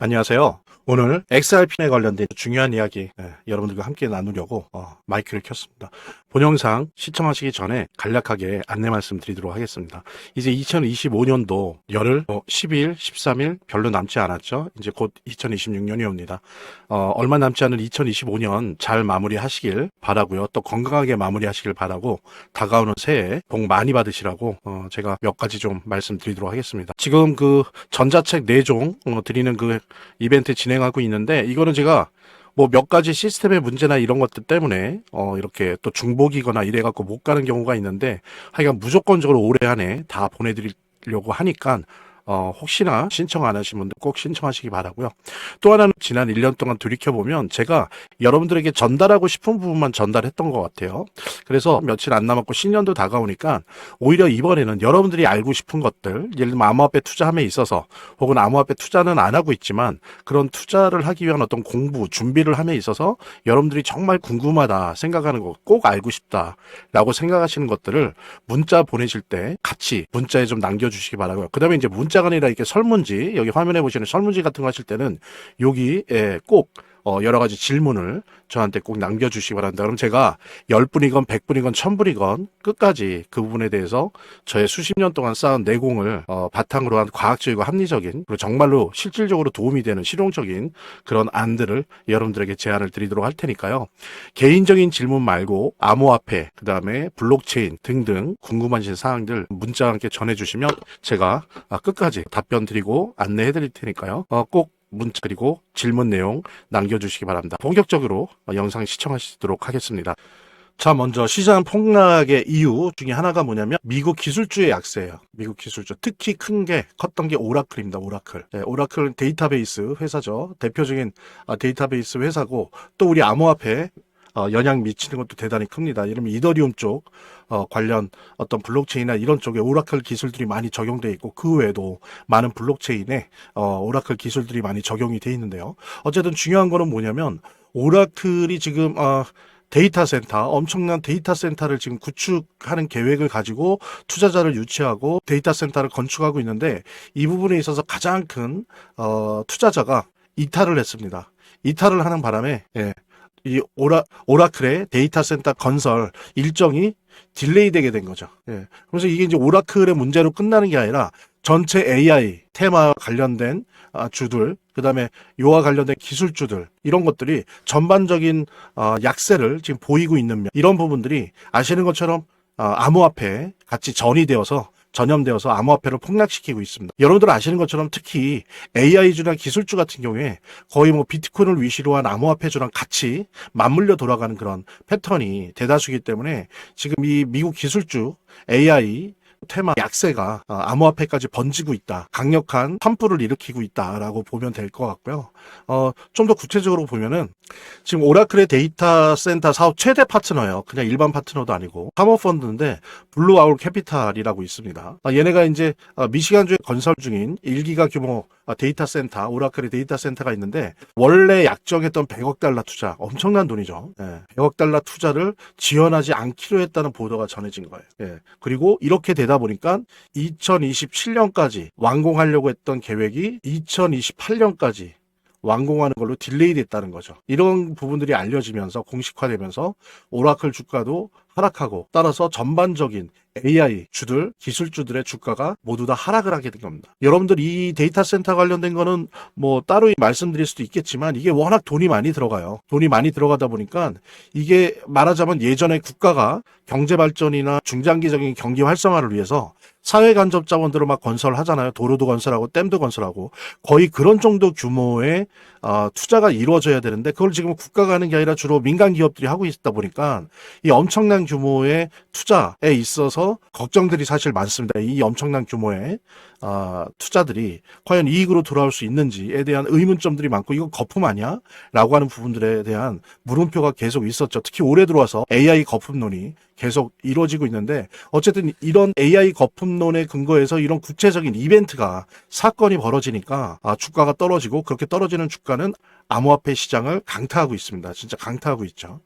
안녕하세요. 오늘 XRP에 관련된 중요한 이야기 예, 여러분들과 함께 나누려고 어, 마이크를 켰습니다. 본 영상 시청하시기 전에 간략하게 안내 말씀 드리도록 하겠습니다. 이제 2025년도 열흘, 어, 10일, 13일 별로 남지 않았죠. 이제 곧 2026년이 옵니다. 어, 얼마 남지 않은 2025년 잘 마무리하시길 바라고요. 또 건강하게 마무리하시길 바라고 다가오는 새해 복 많이 받으시라고 어, 제가 몇 가지 좀 말씀드리도록 하겠습니다. 지금 그 전자책 4종 어, 드리는 그 이벤트 진행 하고 있는데 이거는 제가 뭐 몇 가지 시스템의 문제나 이런 것들 때문에 어 이렇게 또 중복이거나 이래 갖고 못 가는 경우가 있는데 하여간 무조건적으로 올해 안에 다 보내드리려고 하니까 어 혹시나 신청 안 하신 분들 꼭 신청하시기 바라고요. 또 하나는 지난 1년 동안 돌이켜 보면 제가 여러분들에게 전달하고 싶은 부분만 전달했던 것 같아요. 그래서 며칠 안 남았고 신년도 다가오니까 오히려 이번에는 여러분들이 알고 싶은 것들, 예를 들면 암호화폐 투자함에 있어서 혹은 암호화폐 투자는 안 하고 있지만 그런 투자를 하기 위한 어떤 공부, 준비를 함에 있어서 여러분들이 정말 궁금하다 생각하는 거꼭 알고 싶다라고 생각하시는 것들을 문자 보내실 때 같이 문자에 좀 남겨주시기 바라고요. 그 다음에 이제 문자 가 아니라 이렇게 설문지, 여기 화면에 보시는 설문지 같은 거 하실 때는 여기에 꼭 어, 여러 가지 질문을 저한테 꼭 남겨주시기 바랍니다. 그럼 제가 10분이건 100분이건 1000분이건 끝까지 그 부분에 대해서 저의 수십 년 동안 쌓은 내공을 어, 바탕으로 한 과학적이고 합리적인 그리고 정말로 실질적으로 도움이 되는 실용적인 그런 안들을 여러분들에게 제안을 드리도록 할 테니까요. 개인적인 질문 말고 암호화폐, 그 다음에 블록체인 등등 궁금하신 사항들 문자와 함께 전해주시면 제가 아, 끝까지 답변 드리고 안내해 드릴 테니까요. 어, 꼭 문자 그리고 질문 내용 남겨주시기 바랍니다. 본격적으로 어, 영상 시청하시도록 하겠습니다. 자, 먼저 시장 폭락의 이유 중에 하나가 뭐냐면 미국 기술주의 약세예요. 미국 기술주. 특히 큰 게 컸던 게 오라클입니다. 오라클. 네, 오라클은 데이터베이스 회사죠. 대표적인 아, 데이터베이스 회사고 또 우리 암호화폐 어, 영향 미치는 것도 대단히 큽니다. 이러면 이더리움 쪽 어, 관련 어떤 블록체인이나 이런 쪽에 오라클 기술들이 많이 적용돼 있고 그 외에도 많은 블록체인에 어, 오라클 기술들이 많이 적용이 돼 있는데요. 어쨌든 중요한 거는 뭐냐면 오라클이 지금 어, 데이터 센터, 엄청난 데이터 센터를 지금 구축하는 계획을 가지고 투자자를 유치하고 데이터 센터를 건축하고 있는데 이 부분에 있어서 가장 큰 어, 투자자가 이탈을 했습니다. 이탈을 하는 바람에 예, 이 오라 오라클의 데이터 센터 건설 일정이 딜레이 되게 된 거죠. 예. 그래서 이게 이제 오라클의 문제로 끝나는 게 아니라 전체 AI 테마 관련된 아, 주들, 그 다음에 요와 관련된 기술주들, 이런 것들이 전반적인 어, 약세를 지금 보이고 있는 면, 이런 부분들이 아시는 것처럼 어, 암호화폐 같이 전이 되어서 전염되어서 암호화폐를 폭락시키고 있습니다. 여러분들 아시는 것처럼 특히 AI주나 기술주 같은 경우에 거의 뭐 비트코인을 위시로 한 암호화폐주랑 같이 맞물려 돌아가는 그런 패턴이 대다수이기 때문에 지금 이 미국 기술주 AI 테마 약세가 어, 암호화폐까지 번지고 있다. 강력한 산불을 일으키고 있다라고 보면 될 것 같고요. 어, 좀 더 구체적으로 보면은 지금 오라클의 데이터 센터 사업 최대 파트너예요. 그냥 일반 파트너도 아니고 사모펀드인데 블루 아울 캐피탈이라고 있습니다. 아, 얘네가 이제 어, 미시간주에 건설 중인 1기가 규모 어, 데이터 센터, 오라클의 데이터 센터가 있는데 원래 약정했던 100억 달러 투자, 엄청난 돈이죠. 예, 100억 달러 투자를 지원하지 않기로 했다는 보도가 전해진 거예요. 예, 그리고 이렇게 되다 보니까 2027년까지 완공하려고 했던 계획이 2028년까지 완공하는 걸로 딜레이 됐다는 거죠. 이런 부분들이 알려지면서 공식화되면서 오라클 주가도 하락하고 따라서 전반적인 AI 주들, 기술주들의 주가가 모두 다 하락을 하게 된 겁니다. 여러분들 이 데이터 센터 관련된 거는 뭐 따로 말씀드릴 수도 있겠지만 이게 워낙 돈이 많이 들어가요. 돈이 많이 들어가다 보니까 이게 말하자면 예전에 국가가 경제 발전이나 중장기적인 경기 활성화를 위해서 사회 간접 자원들을 막 건설하잖아요. 도로도 건설하고 댐도 건설하고 거의 그런 정도 규모의 어, 투자가 이루어져야 되는데 그걸 지금 국가가 하는 게 아니라 주로 민간 기업들이 하고 있다 보니까 이 엄청난 규모의 투자에 있어서 걱정들이 사실 많습니다. 이 엄청난 규모의 어, 투자들이 과연 이익으로 돌아올 수 있는지에 대한 의문점들이 많고 이거 거품 아니야? 라고 하는 부분들에 대한 물음표가 계속 있었죠. 특히 올해 들어와서 AI 거품론이 계속 이루어지고 있는데 어쨌든 이런 AI 거품론의 근거에서 이런 구체적인 이벤트가 사건이 벌어지니까 아, 주가가 떨어지고 그렇게 떨어지는 주가는 암호화폐 시장을 강타하고 있습니다. 진짜 강타하고 있죠.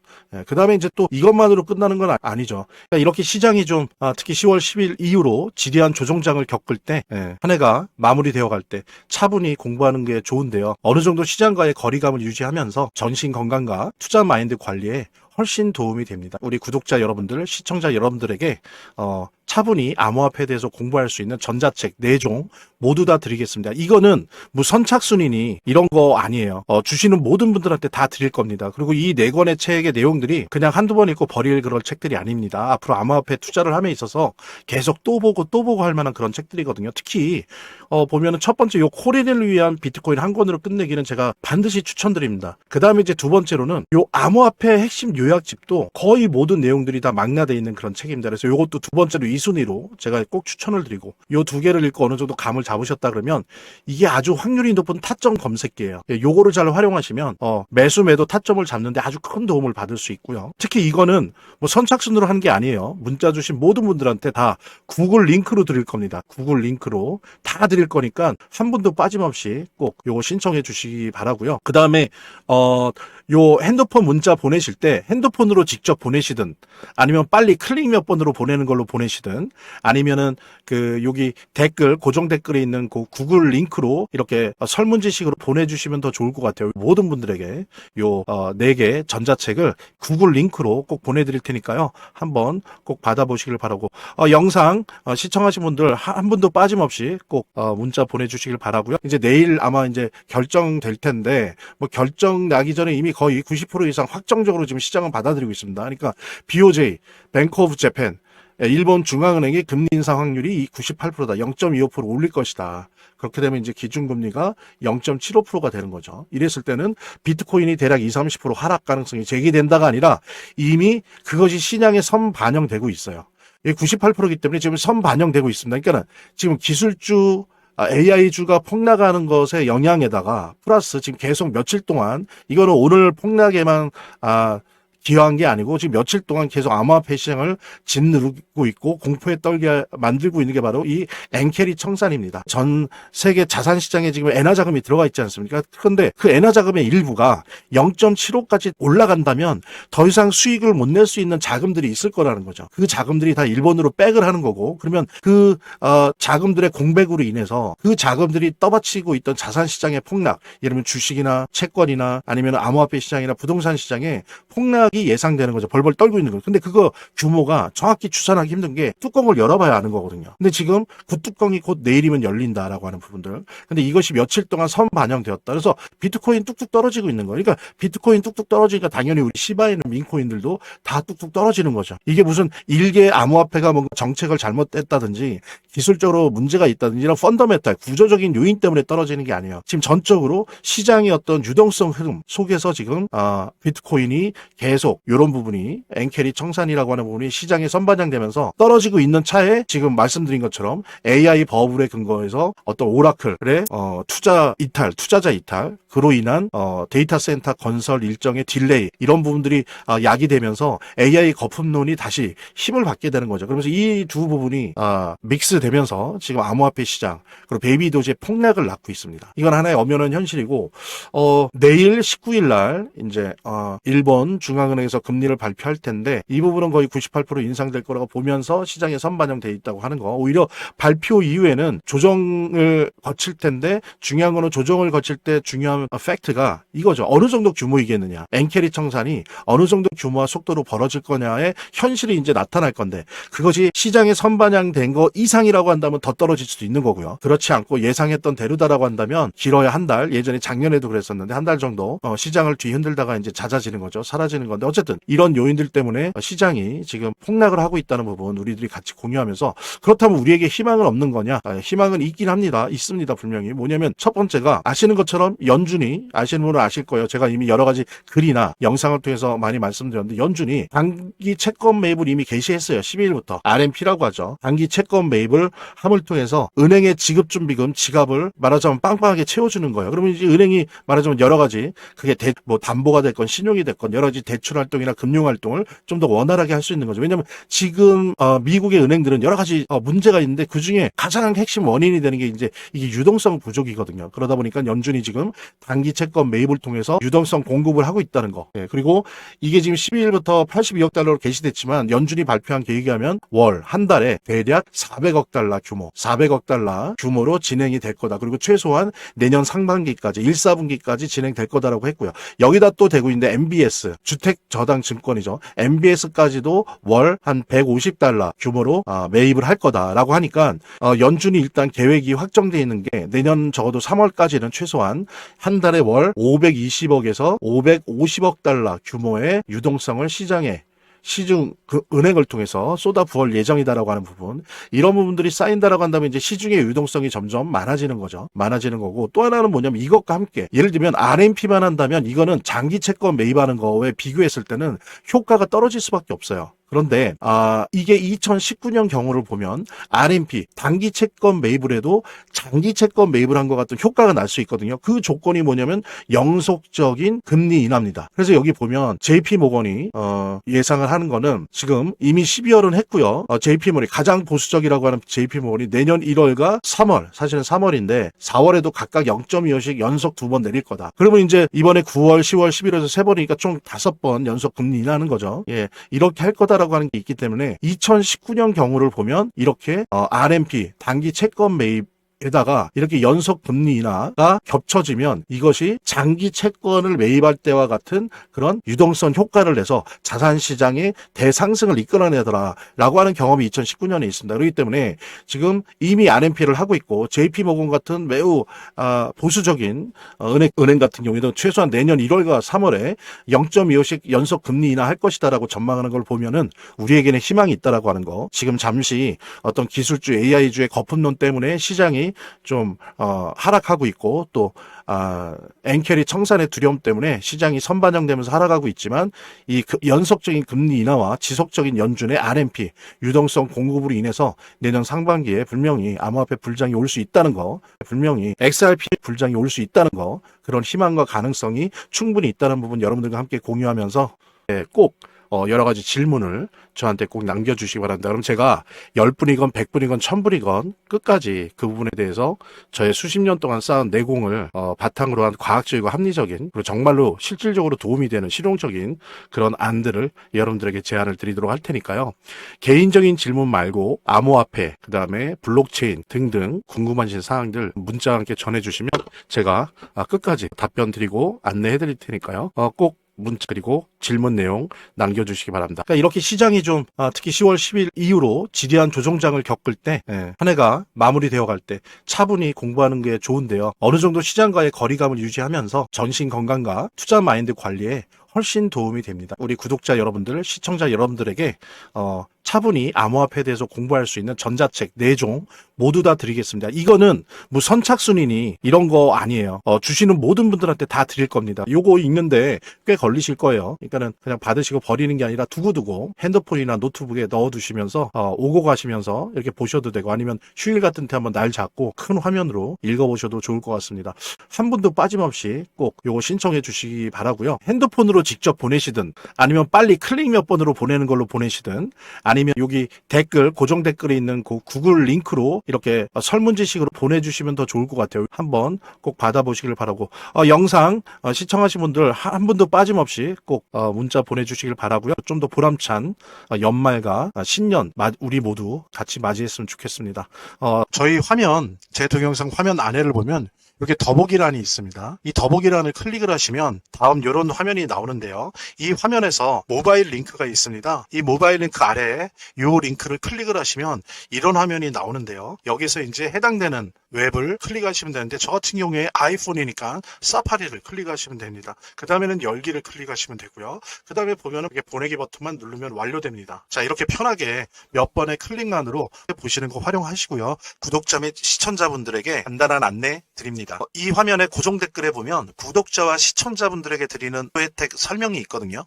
그 다음에 이제 또 이것만으로 끝나는 건 아- 아니죠. 그러니까 이렇게 시장이 좀 아, 특히 10월 10일 이후로 지리한 조정장을 겪을 때 예, 한 해가 마무리되어 갈 때 차분히 공부하는 게 좋은데요. 어느 정도 시장과의 거리감을 유지하면서 전신 건강과 투자 마인드 관리에 훨씬 도움이 됩니다. 우리 구독자 여러분들, 시청자 여러분들에게 어, 차분히 암호화폐에 대해서 공부할 수 있는 전자책 4종 모두 다 드리겠습니다. 이거는 뭐 선착순이니 이런 거 아니에요. 어, 주시는 모든 분들한테 다 드릴 겁니다. 그리고 이 네 권의 책의 내용들이 그냥 한두 번 읽고 버릴 그런 책들이 아닙니다. 앞으로 암호화폐 투자를 함에 있어서 계속 또 보고 또 보고 할 만한 그런 책들이거든요. 특히 어, 보면은 첫 번째 요 코리를 위한 비트코인 한 권으로 끝내기는 제가 반드시 추천드립니다. 그 다음에 이제 두 번째로는 요 암호화폐 핵심 요약집도 거의 모든 내용들이 다 망라되어 있는 그런 책입니다. 그래서 요것도 두 번째로 이 순위로 제가 꼭 추천을 드리고 요 두 개를 읽고 어느 정도 감을 잡으셨다 그러면 이게 아주 확률이 높은 타점 검색기예요. 예, 요거를 잘 활용하시면 어, 매수 매도 타점을 잡는데 아주 큰 도움을 받을 수 있고요. 특히 이거는 뭐 선착순으로 하는 게 아니에요. 문자 주신 모든 분들한테 다 구글 링크로 드릴 겁니다. 구글 링크로 다 드릴 거니까 한 분도 빠짐없이 꼭 요거 신청해 주시기 바라고요. 그 다음에 어, 요 핸드폰 문자 보내실 때 핸드폰으로 직접 보내시든 아니면 빨리 클릭 몇 번으로 보내는 걸로 보내시든 아니면은 그 여기 댓글 고정 댓글에 있는 그 구글 링크로 이렇게 설문지식으로 보내주시면 더 좋을 것 같아요. 모든 분들에게 요네개 전자책을 구글 링크로 꼭 보내드릴 테니까요. 한번 꼭 받아보시길 바라고 어, 영상 어, 시청하신 분들 한, 한 분도 빠짐없이 꼭 어, 문자 보내주시길 바라고요. 이제 내일 아마 이제 결정될 텐데 뭐 결정 나기 전에 이미 거의 90% 이상 확정적으로 지금 시장은 받아들이고 있습니다. 그러니까 BOJ, 뱅크 오브 재팬, 예, 일본 중앙은행의 금리 인상 확률이 98%다. 0.25% 올릴 것이다. 그렇게 되면 이제 기준금리가 0.75%가 되는 거죠. 이랬을 때는 비트코인이 대략 20, 30% 하락 가능성이 제기된다가 아니라 이미 그것이 시장에 선 반영되고 있어요. 이게 98%이기 때문에 지금 선 반영되고 있습니다. 그러니까 지금 기술주 AI주가 폭락하는 것의 영향에다가 플러스 지금 계속 며칠 동안 이거는 오늘 폭락에만 아 기여한 게 아니고 지금 며칠 동안 계속 암호화폐 시장을 짓누르고 있고 공포에 떨게 만들고 있는 게 바로 이 엔캐리 청산입니다. 전 세계 자산 시장에 지금 엔화 자금이 들어가 있지 않습니까? 그런데 그 엔화 자금의 일부가 0.75까지 올라간다면 더 이상 수익을 못 낼 수 있는 자금들이 있을 거라는 거죠. 그 자금들이 다 일본으로 백을 하는 거고 그러면 그 어, 자금들의 공백으로 인해서 그 자금들이 떠받치고 있던 자산 시장의 폭락, 예를 들면 주식이나 채권이나 아니면 암호화폐 시장이나 부동산 시장에 폭락이 예상되는 거죠. 벌벌 떨고 있는 거죠. 근데 그거 규모가 정확히 추산하기 힘든 게 뚜껑을 열어봐야 아는 거거든요. 근데 지금 그 뚜껑이 곧 내일이면 열린다라고 하는 부분들. 근데 이것이 며칠 동안 선 반영되었다. 그래서 비트코인 뚝뚝 떨어지고 있는 거예요. 그러니까 비트코인 뚝뚝 떨어지니까 당연히 우리 시바이는 민코인들도 다 뚝뚝 떨어지는 거죠. 이게 무슨 일개 암호화폐가 뭔가 정책을 잘못했다든지 기술적으로 문제가 있다든지 이런 펀더멘탈 구조적인 요인 때문에 떨어지는 게 아니에요. 지금 전적으로 시장의 어떤 유동성 흐름 속에서 지금 아, 비트코인이 계속 이런 부분이 엔캐리 청산이라고 하는 부분이 시장에 선반영되면서 떨어지고 있는 차에 지금 말씀드린 것처럼 AI 버블에 근거해서 어떤 오라클의 어, 투자 이탈, 투자자 이탈 그로 인한 어, 데이터 센터 건설 일정의 딜레이 이런 부분들이 아, 야기되면서 AI 거품론이 다시 힘을 받게 되는 거죠. 그러면서 이 두 부분이 아, 믹스되면서 지금 암호화폐 시장 그리고 베이비 도지의 폭락을 낳고 있습니다. 이건 하나의 엄연한 현실이고 어, 내일 19일 날 이제 어, 일본 중앙 은행에서 금리를 발표할 텐데 이 부분은 거의 98% 인상될 거라고 보면서 시장에 선반영돼 있다고 하는 거. 오히려 발표 이후에는 조정을 거칠 텐데 중요한 거는 조정을 거칠 때 중요한 팩트가 이거죠. 어느 정도 규모이겠느냐. 엔캐리 청산이 어느 정도 규모와 속도로 벌어질 거냐의 현실이 이제 나타날 건데 그것이 시장에 선반영된 거 이상이라고 한다면 더 떨어질 수도 있는 거고요. 그렇지 않고 예상했던 대로다라고 한다면 길어야 한 달, 예전에 작년에도 그랬었는데 한 달 정도 어, 시장을 뒤흔들다가 이제 잦아지는 거죠. 사라지는 건데 어쨌든 이런 요인들 때문에 시장이 지금 폭락을 하고 있다는 부분 우리들이 같이 공유하면서 그렇다면 우리에게 희망은 없는 거냐? 아, 희망은 있긴 합니다. 있습니다. 분명히. 뭐냐면 첫 번째가 아시는 것처럼 연준이 아시는 분은 아실 거예요. 제가 이미 여러 가지 글이나 영상을 통해서 많이 말씀드렸는데 연준이 단기 채권 매입을 이미 개시했어요. 12일부터 RMP라고 하죠. 단기 채권 매입을 함을 통해서 은행의 지급 준비금 지갑을 말하자면 빵빵하게 채워주는 거예요. 그러면 이제 은행이 말하자면 여러 가지 그게 대, 뭐 담보가 됐건 신용이 됐건 여러 가지 대출 대출 활동이나 금융 활동을 좀 더 원활하게 할 수 있는 거죠. 왜냐하면 지금 어, 미국의 은행들은 여러 가지 어, 문제가 있는데 그 중에 가장 핵심 원인이 되는 게 이제 이게 유동성 부족이거든요. 그러다 보니까 연준이 지금 단기 채권 매입을 통해서 유동성 공급을 하고 있다는 거. 예, 그리고 이게 지금 12일부터 82억 달러로 개시됐지만 연준이 발표한 계획에 하면 월 한 달에 대략 400억 달러 규모, 400억 달러 규모로 진행이 될 거다. 그리고 최소한 내년 상반기까지 1, 4분기까지 진행될 거다라고 했고요. 여기다 또 대고 있는데 MBS 주택 저당 증권이죠. MBS까지도 월 한 150달러 규모로 아, 매입을 할 거다라고 하니까 어, 연준이 일단 계획이 확정돼 있는 게 내년 적어도 3월까지는 최소한 한 달에 월 520억에서 550억 달러 규모의 유동성을 시장에 시중 그 은행을 통해서 쏟아 부을 예정이다라고 하는 부분 이런 부분들이 쌓인다라고 한다면 이제 시중의 유동성이 점점 많아지는 거죠. 많아지는 거고 또 하나는 뭐냐면 이것과 함께 예를 들면 RMP만 한다면 이거는 장기 채권 매입하는 거에 비교했을 때는 효과가 떨어질 수밖에 없어요 그런데 아 이게 2019년 경우를 보면 RMP 단기 채권 매입을 해도 장기 채권 매입을 한 것 같은 효과가 날 수 있거든요. 그 조건이 뭐냐면 영속적인 금리 인하입니다. 그래서 여기 보면 JP 모건이 어, 예상을 하는 거는 지금 이미 12월은 했고요. 어, JP 모건이 가장 보수적이라고 하는 JP 모건이 내년 1월과 3월 사실은 3월인데 4월에도 각각 0.25씩 연속 두 번 내릴 거다. 그러면 이제 이번에 9월, 10월, 11월에서 세 번이니까 총 다섯 번 연속 금리 인하는 거죠. 예, 이렇게 할 거다라 고 하는 게 있기 때문에 2019년 경우를 보면 이렇게 어, RMP 단기 채권 매입 에다가 이렇게 연속 금리 인하가 겹쳐지면 이것이 장기 채권을 매입할 때와 같은 그런 유동성 효과를 내서 자산 시장의 대상승을 이끌어내더라라고 하는 경험이 2019년에 있습니다. 그렇기 때문에 지금 이미 RMP를 하고 있고 JP 모건 같은 매우 아, 보수적인 어, 은행 은행 같은 경우에도 최소한 내년 1월과 3월에 0.25씩 연속 금리 인하할 것이다라고 전망하는 걸 보면은 우리에게는 희망이 있다라고 하는 거. 지금 잠시 어떤 기술주 AI주의 거품론 때문에 시장이 좀 어, 하락하고 있고 또 아, 엔캐리 청산의 두려움 때문에 시장이 선반영되면서 하락하고 있지만 이 그- 연속적인 금리 인하와 지속적인 연준의 RMP 유동성 공급으로 인해서 내년 상반기에 분명히 암호화폐 불장이 올 수 있다는 거, 분명히 XRP 불장이 올 수 있다는 거 그런 희망과 가능성이 충분히 있다는 부분 여러분들과 함께 공유하면서 예, 꼭 어, 여러 가지 질문을 저한테 꼭 남겨주시기 바랍니다. 그럼 제가 10분이건 100분이건 1000분이건 끝까지 그 부분에 대해서 저의 수십 년 동안 쌓은 내공을 어, 바탕으로 한 과학적이고 합리적인 그리고 정말로 실질적으로 도움이 되는 실용적인 그런 안들을 여러분들에게 제안을 드리도록 할 테니까요. 개인적인 질문 말고 암호화폐, 그 다음에 블록체인 등등 궁금하신 사항들 문자와 함께 전해주시면 제가 아, 끝까지 답변 드리고 안내해 드릴 테니까요. 어, 꼭 문자 그리고 질문 내용 남겨주시기 바랍니다. 그러니까 이렇게 시장이 좀 아, 특히 10월 10일 이후로 지리한 조정장을 겪을 때 예, 한 해가 마무리되어 갈 때 차분히 공부하는 게 좋은데요. 어느 정도 시장과의 거리감을 유지하면서 전신 건강과 투자 마인드 관리에 훨씬 도움이 됩니다. 우리 구독자 여러분들, 시청자 여러분들에게 어, 차분히 암호화폐에 대해서 공부할 수 있는 전자책 4종 모두 다 드리겠습니다. 이거는 뭐 선착순이니 이런 거 아니에요. 어, 주시는 모든 분들한테 다 드릴 겁니다. 요거 읽는데 꽤 걸리실 거예요. 그러니까는 그냥 받으시고 버리는 게 아니라 두고두고 핸드폰이나 노트북에 넣어두시면서 어, 오고 가시면서 이렇게 보셔도 되고 아니면 휴일 같은 때 한번 날 잡고 큰 화면으로 읽어보셔도 좋을 것 같습니다. 한 분도 빠짐없이 꼭 요거 신청해 주시기 바라고요. 핸드폰으로 직접 보내시든 아니면 빨리 클릭 몇 번으로 보내는 걸로 보내시든 아니면 여기 댓글 고정 댓글에 있는 그 구글 링크로 이렇게 설문지식으로 보내주시면 더 좋을 것 같아요. 한번 꼭 받아보시길 바라고 어, 영상 어, 시청하신 분들 한, 한 분도 빠짐없이 꼭 어, 문자 보내주시길 바라고요. 좀 더 보람찬 어, 연말과 어, 신년 마- 우리 모두 같이 맞이했으면 좋겠습니다. 어, 저희 화면 제 동영상 화면 안에를 보면 이렇게 더보기란이 있습니다. 이 더보기란을 클릭을 하시면 다음 이런 화면이 나오는데요. 이 화면에서 모바일 링크가 있습니다. 이 모바일 링크 아래에 이 링크를 클릭을 하시면 이런 화면이 나오는데요. 여기서 이제 해당되는 웹을 클릭하시면 되는데 저 같은 경우에 아이폰이니까 사파리를 클릭하시면 됩니다. 그 다음에는 열기를 클릭하시면 되고요. 그 다음에 보면은 이렇게 보내기 버튼만 누르면 완료됩니다. 자 이렇게 편하게 몇 번의 클릭만으로 보시는 거 활용하시고요. 구독자 및 시청자분들에게 간단한 안내 드립니다. 어, 이 화면의 고정 댓글에 보면 구독자와 시청자분들에게 드리는 혜택 설명이 있거든요.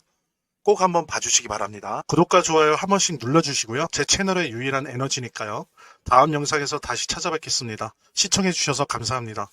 꼭 한번 봐주시기 바랍니다. 구독과 좋아요 한 번씩 눌러주시고요. 제 채널의 유일한 에너지니까요. 다음 영상에서 다시 찾아뵙겠습니다. 시청해주셔서 감사합니다.